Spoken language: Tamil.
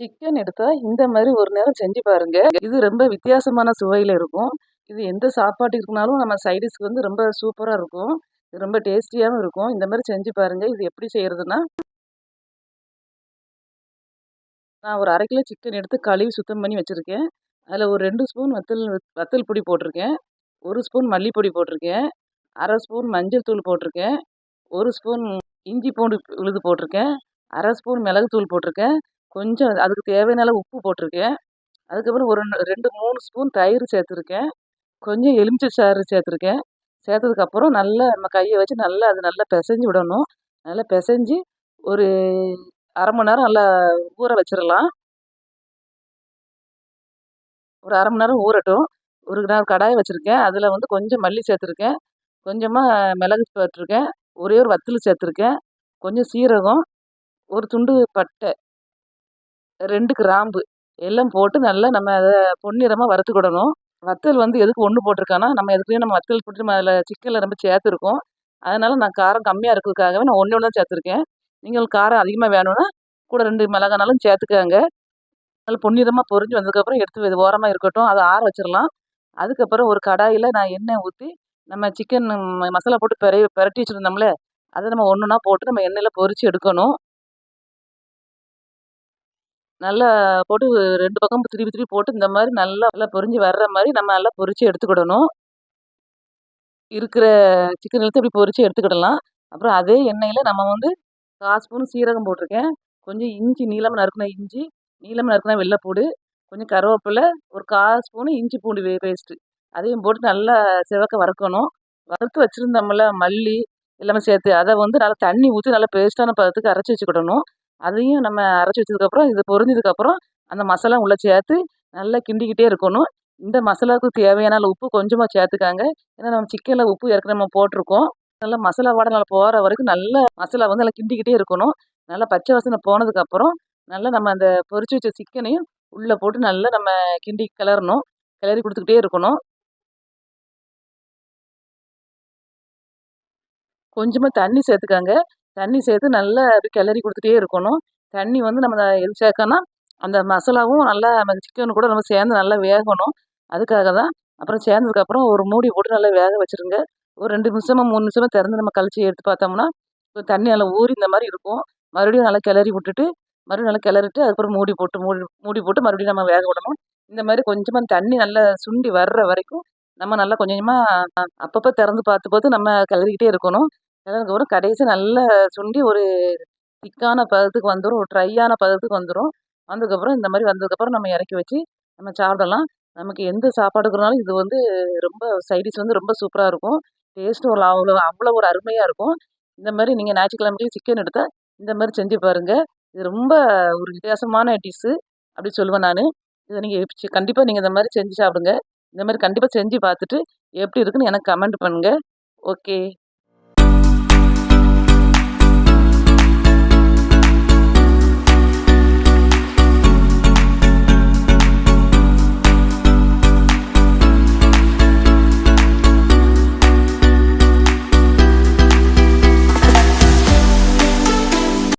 சிக்கன் எடுத்தால் இந்த மாதிரி ஒரு நேரம் செஞ்சு பாருங்கள் இது ரொம்ப வித்தியாசமான சுவையில் இருக்கும். இது எந்த சாப்பாட்டுக்குனாலும் நம்ம சைடிஷ்க்கு வந்து ரொம்ப சூப்பராக இருக்கும். இது ரொம்ப டேஸ்டியாகவும் இருக்கும். இந்த மாதிரி செஞ்சு பாருங்கள் இது எப்படி செய்கிறதுனா நான் ஒரு அரை கிலோ சிக்கன் எடுத்து கழுவி சுத்தம் பண்ணி வச்சுருக்கேன். அதில் ஒரு ரெண்டு ஸ்பூன் வத்தல் வத்தல் பொடி போட்டிருக்கேன். ஒரு ஸ்பூன் மல்லிப்பொடி போட்டிருக்கேன். அரை ஸ்பூன் மஞ்சள் தூள் போட்டிருக்கேன். ஒரு ஸ்பூன் இஞ்சி பூண்டு விழுது போட்டிருக்கேன். அரை ஸ்பூன் மிளகுத்தூள் போட்டிருக்கேன். கொஞ்சம் அதுக்கு தேவையான அளவு உப்பு போட்டிருக்கேன். அதுக்கப்புறம் ஒரு ரெண்டு மூணு ஸ்பூன் தயிர் சேர்த்துருக்கேன். கொஞ்சம் எலுமிச்சை சாறு சேர்த்துருக்கேன். சேர்த்ததுக்கப்புறம் நல்லா நம்ம கையை வச்சு நல்லா அது நல்லா பிசைஞ்சு விடணும். நல்லா பிசைஞ்சு ஒரு அரை மணி நேரம் நல்லா ஊற வச்சிடலாம் ஒரு அரை மணி நேரம் ஊறட்டும். ஒரு நான் கடாயை வச்சுருக்கேன். அதில் வந்து கொஞ்சம் மல்லி சேர்த்துருக்கேன். கொஞ்சமாக மிளகு போட்டிருக்கேன் ஒரே ஒரு வத்தல் சேர்த்துருக்கேன். கொஞ்சம் சீரகம் ஒரு துண்டு பட்டை. ரெண்டு கிராம்பு. எல்லாம் போட்டு நல்லா நம்ம அதை பொன்னிறமாக வறுத்துக்கிடணும் வத்தல் வந்து எதுக்கு ஒன்று போட்டிருக்கான்னா நம்ம எதுக்குலேயும் நம்ம வத்தல் போட்டு நம்ம அதில் சிக்கனில் ரொம்ப சேர்த்துருக்கோம். அதனால் நான் காரம் கம்மியாக இருக்கிறதுக்காகவே நான் ஒன்று ஒன்று தான் சேர்த்துருக்கேன். நீங்கள் காரம் அதிகமாக வேணும்னா கூட ரெண்டு மிளகானாலும் சேர்த்துக்கோங்க. நல்லா பொன்னிறமாக பொரிஞ்சு வந்ததுக்கப்புறம் எடுத்து இது ஓரமாக இருக்கட்டும். அதை ஆற வச்சிடலாம். அதுக்கப்புறம் ஒரு கடாயில் நான் எண்ணெய் ஊற்றி நம்ம சிக்கன் மசாலா போட்டு பெரிய பெரட்டி வச்சுருந்தோம்ல அதை நம்ம ஒன்று ஒன்றா போட்டு நம்ம எண்ணெயில் பொரித்து எடுக்கணும். நல்லா போட்டு ரெண்டு பக்கமும் திருப்பி திருப்பி போட்டு இந்த மாதிரி நல்லா நல்லா பொறிஞ்சு வர்ற மாதிரி நம்ம நல்லா பொறிச்சு எடுத்துக்கிடணும். இருக்கிற சிக்கன் எடுத்து இப்படி பொறிச்சு எடுத்துக்கிடலாம். அப்புறம் அதே எண்ணெயில் நம்ம வந்து கால் ஸ்பூன் சீரகம் போட்டிருக்கேன். கொஞ்சம் இஞ்சி நீளம் நறுக்கின இஞ்சி நீளம் நறுக்கின வெள்ளைப்பூடு கொஞ்சம் கருவேப்பிலை ஒரு கால் ஸ்பூனு இஞ்சி பூண்டு வே பேஸ்ட்டு அதையும் போட்டு நல்லா சிவக்க வறுக்கணும். வறுத்து வச்சுருந்தோம்ல மல்லி எல்லாமே சேர்த்து அதை வந்து நல்லா தண்ணி ஊற்றி நல்லா பேஸ்ட்டான பதத்துக்கு அரைச்சி வச்சுக்கிடணும். அதையும் நம்ம அரைச்சி வச்சதுக்கப்புறம் இது பொரிஞ்சதுக்கப்புறம் அந்த மசாலா உள்ளே சேர்த்து நல்லா கிண்டிக்கிட்டே இருக்கணும். இந்த மசாலாவுக்கு தேவையான உப்பு கொஞ்சமாக சேர்த்துக்காங்க. ஏன்னா நம்ம சிக்கனில் உப்பு ஏற்கனவே நம்ம போட்டிருக்கோம். நல்லா மசாலா வாட நல்லா போகிற வரைக்கும் நல்லா மசாலா வந்து நல்லா கிண்டிக்கிட்டே இருக்கணும். நல்லா பச்சை வாசனை போனதுக்கப்புறம் நல்லா நம்ம அந்த பொரிச்சு வச்ச சிக்கனையும் உள்ளே போட்டு நல்லா நம்ம கிண்டி கிளறணும். கிளறி கொடுத்துக்கிட்டே இருக்கணும். கொஞ்சமாக தண்ணி சேர்த்துக்காங்க. தண்ணி சேர்த்து நல்லா அப்படி கிளறி கொடுத்துட்டே இருக்கணும். தண்ணி வந்து நம்ம எது சேர்க்கனா அந்த மசாலாவும் நல்லா நம்ம சிக்கன் கூட நம்ம சேர்ந்து நல்லா வேகணும். அதுக்காக தான். அப்புறம் சேர்ந்ததுக்கப்புறம் ஒரு மூடி போட்டு நல்லா வேக வச்சுருங்க. ஒரு ரெண்டு நிமிஷமாக மூணு நிமிஷமாக திறந்து நம்ம கழிச்சு எடுத்து பார்த்தோம்னா தண்ணி நல்லா ஊறி இந்த மாதிரி இருக்கும். மறுபடியும் நல்லா கிளறி விட்டுட்டு மறுபடியும் நல்லா கிளறிட்டு அதுக்கப்புறம் மூடி போட்டு மூடி மூடி போட்டு மறுபடியும் நம்ம வேக விடணும். இந்த மாதிரி கொஞ்சமாக தண்ணி நல்லா சுண்டி வர்ற வரைக்கும் நம்ம நல்லா கொஞ்சம் கொஞ்சமாக அப்பப்போ திறந்து பார்த்து பார்த்து நம்ம கிளறிக்கிட்டே இருக்கணும். அதுக்கப்புறம் கடைசி நல்லா சுண்டி ஒரு திக்கான பதத்துக்கு வந்துடும் ஒரு ட்ரையான பதத்துக்கு வந்துடும் வந்ததுக்கப்புறம் இந்த மாதிரி வந்ததுக்கப்புறம் நம்ம இறக்கி வச்சு நம்ம சாப்பிடலாம். நமக்கு எந்த சாப்பாடுக்குனாலும் இது வந்து ரொம்ப சைடிஷ் வந்து ரொம்ப சூப்பராக இருக்கும். டேஸ்ட்டும் ஒரு அவ்வளோ அவ்வளோ ஒரு அருமையாக இருக்கும். இந்த மாதிரி நீங்கள் ஞாயிற்றுக்கிழமைக்கு சிக்கன் எடுத்தால் இந்த மாதிரி செஞ்சு பாருங்கள் இது ரொம்ப ஒரு வித்தியாசமான டிஷ்ஷு அப்படி சொல்லுவேன் நான். இதை நீங்கள் கண்டிப்பாக நீங்கள் இந்த மாதிரி செஞ்சு சாப்பிடுங்க. இந்த மாதிரி கண்டிப்பாக செஞ்சு பார்த்துட்டு எப்படி இருக்குன்னு எனக்கு கமெண்ட் பண்ணுங்கள் ஓகே